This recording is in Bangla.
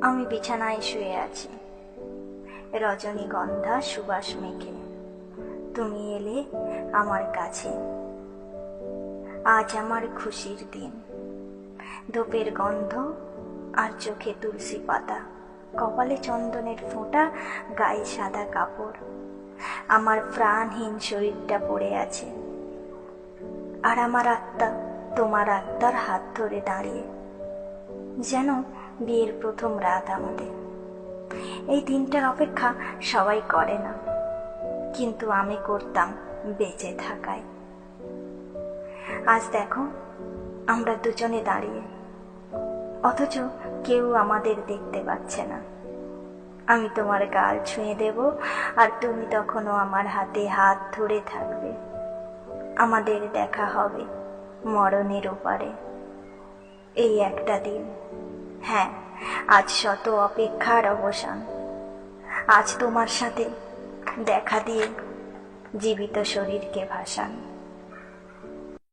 আমি বিছানায় শুয়ে আছি। রজনীগন্ধা সুবাস মেখে তুমি এলে আমার কাছে। আজ আমার খুশির দিন। ধূপের গন্ধ আর চোখে তুলসী পাতা, কপালে চন্দনের ফোঁটা, গায়ে সাদা কাপড়। আমার প্রাণহীন শরীরটা পড়ে আছে। আর আমার আত্মা তোমার আত্মার হাত ধরে দাঁড়িয়ে। যেন বিয়ের প্রথম রাত আমাদের। এই দিনটার অপেক্ষা সবাই করে না। কিন্তু আমি করতাম বেঁচে থাকায়। আজ দেখো, আমরা দুজনে দাঁড়িয়ে। অথচ কেউ আমাদের দেখতে পাচ্ছে না। আমি তোমার গাল ছুঁয়ে দেব আর তুমি তখনও আমার হাতে হাত ধরে থাকবে। আমাদের দেখা হবে মরণের ওপারে। এই একটা দিন। হ্যাঁ আজ শত অপেক্ষার অবসান। আজ তোমার সাথে দেখা দিয়ে জীবিত শরীরকে ভাসান।